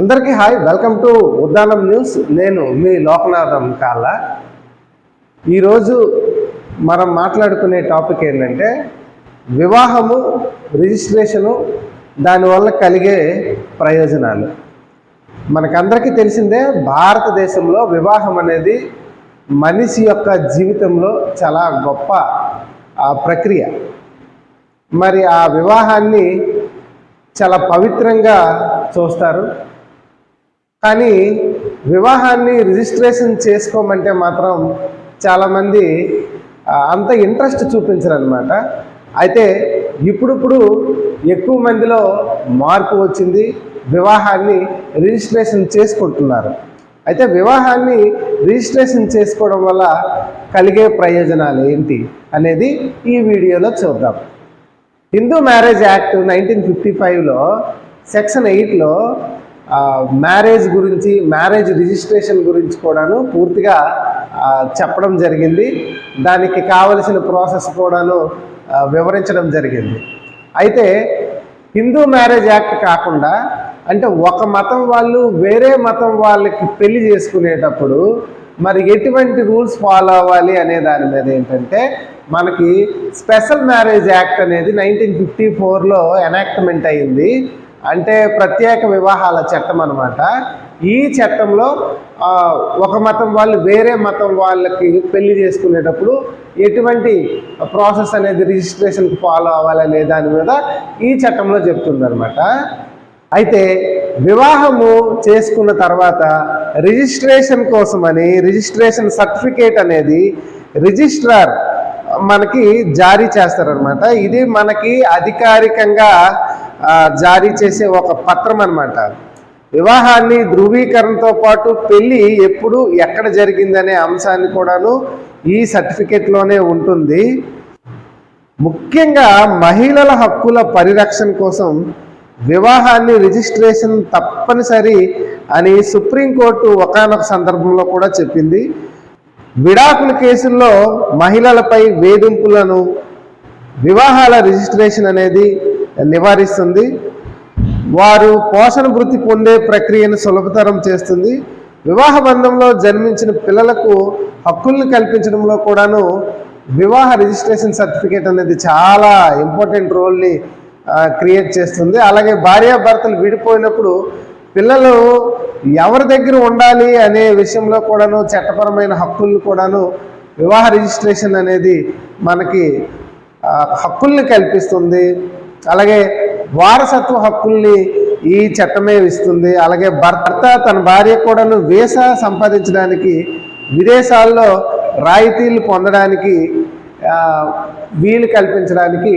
అందరికీ hi welcome to Uddanam news. నేను మీ లోకనాథం కాళ్ళ. ఈరోజు మనం మాట్లాడుకునే టాపిక్ ఏంటంటే వివాహము రిజిస్ట్రేషను దానివల్ల కలిగే ప్రయోజనాలు. మనకందరికీ తెలిసిందే భారతదేశంలో వివాహం అనేది మనిషి యొక్క జీవితంలో చాలా గొప్ప ఆ, ప్రక్రియ. మరి ఆ వివాహాన్ని చాలా పవిత్రంగా చూస్తారు. కానీ వివాహాన్ని రిజిస్ట్రేషన్ చేసుకోమంటే మాత్రం చాలామంది అంత ఇంట్రెస్ట్ చూపించరనమాట అయితే ఇప్పుడిప్పుడు ఎక్కువ మందిలో మార్పు వచ్చింది వివాహాన్ని రిజిస్ట్రేషన్ చేసుకుంటున్నారు. అయితే వివాహాన్ని రిజిస్ట్రేషన్ చేసుకోవడం వల్ల కలిగే ప్రయోజనాలు ఏంటి అనేది ఈ వీడియోలో చూద్దాం. Hindu marriage act nineteen fifty ఫైవ్లో సెక్షన్ ఎయిట్లో మ్యారేజ్ గురించి మ్యారేజ్ రిజిస్ట్రేషన్ గురించి కూడాను పూర్తిగా చెప్పడం జరిగింది. దానికి కావలసిన ప్రాసెస్ కూడాను వివరించడం జరిగింది. అయితే హిందూ మ్యారేజ్ యాక్ట్ కాకుండా అంటే ఒక మతం వాళ్ళు వేరే మతం వాళ్ళకి పెళ్ళి చేసుకునేటప్పుడు మరి ఎటువంటి రూల్స్ ఫాలో అవ్వాలి అనే దాని మీద ఏంటంటే మనకి స్పెషల్ మ్యారేజ్ యాక్ట్ అనేది నైన్టీన్ ఫిఫ్టీ ఫోర్లో ఎనాక్ట్మెంట్ అయింది. అంటే ప్రత్యేక వివాహాల చట్టం అనమాట ఈ చట్టంలో ఒక మతం వాళ్ళు వేరే మతం వాళ్ళకి పెళ్ళి చేసుకునేటప్పుడు ఎటువంటి ప్రాసెస్ అనేది రిజిస్ట్రేషన్కి ఫాలో అవ్వాలనే దాని మీద ఈ చట్టంలో చెప్తుందనమాట అయితే వివాహము చేసుకున్న తర్వాత రిజిస్ట్రేషన్ కోసమని రిజిస్ట్రేషన్ సర్టిఫికేట్ అనేది రిజిస్ట్రార్ మనకి జారీ చేస్తారనమాట ఇది మనకి అధికారికంగా జారీ చేసే ఒక పత్రం అన్నమాట. వివాహాన్ని ధృవీకరణతో పాటు పెళ్ళి ఎప్పుడు ఎక్కడ జరిగిందనే అంశాన్ని కూడాను ఈ సర్టిఫికేట్లోనే ఉంటుంది. ముఖ్యంగా మహిళల హక్కుల పరిరక్షణ కోసం వివాహాన్ని రిజిస్ట్రేషన్ తప్పనిసరి అని సుప్రీంకోర్టు ఒకానొక సందర్భంలో కూడా చెప్పింది. విడాకుల కేసుల్లో మహిళలపై వేధింపులను వివాహాల రిజిస్ట్రేషన్ అనేది నివారిస్తుంది. వారు పోషణ వృత్తి పొందే ప్రక్రియను సులభతరం చేస్తుంది. వివాహ బంధంలో జన్మించిన పిల్లలకు హక్కుల్ని కల్పించడంలో కూడాను వివాహ రిజిస్ట్రేషన్ సర్టిఫికేట్ అనేది చాలా ఇంపార్టెంట్ రోల్ని క్రియేట్ చేస్తుంది. అలాగే భార్యాభర్తలు విడిపోయినప్పుడు పిల్లలు ఎవరి దగ్గర ఉండాలి అనే విషయంలో కూడాను చట్టపరమైన హక్కుల్ని కూడాను వివాహ రిజిస్ట్రేషన్ అనేది మనకి హక్కుల్ని కల్పిస్తుంది. అలాగే వారసత్వ హక్కుల్ని ఈ చట్టమే ఇస్తుంది. అలాగే భర్త తన భార్య కూడాను వీసా సంపాదించడానికి విదేశాల్లో రాయితీలు పొందడానికి వీలు కల్పించడానికి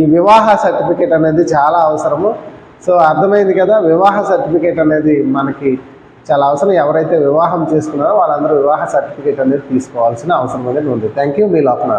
ఈ వివాహ సర్టిఫికేట్ అనేది చాలా అవసరము. సో అర్థమైంది కదా వివాహ సర్టిఫికేట్ అనేది మనకి చాలా అవసరం. ఎవరైతే వివాహం చేసుకున్నారో వాళ్ళందరూ వివాహ సర్టిఫికేట్ అనేది తీసుకోవాల్సిన అవసరం అనేది ఉంది. థ్యాంక్ యూ మీ లోపల.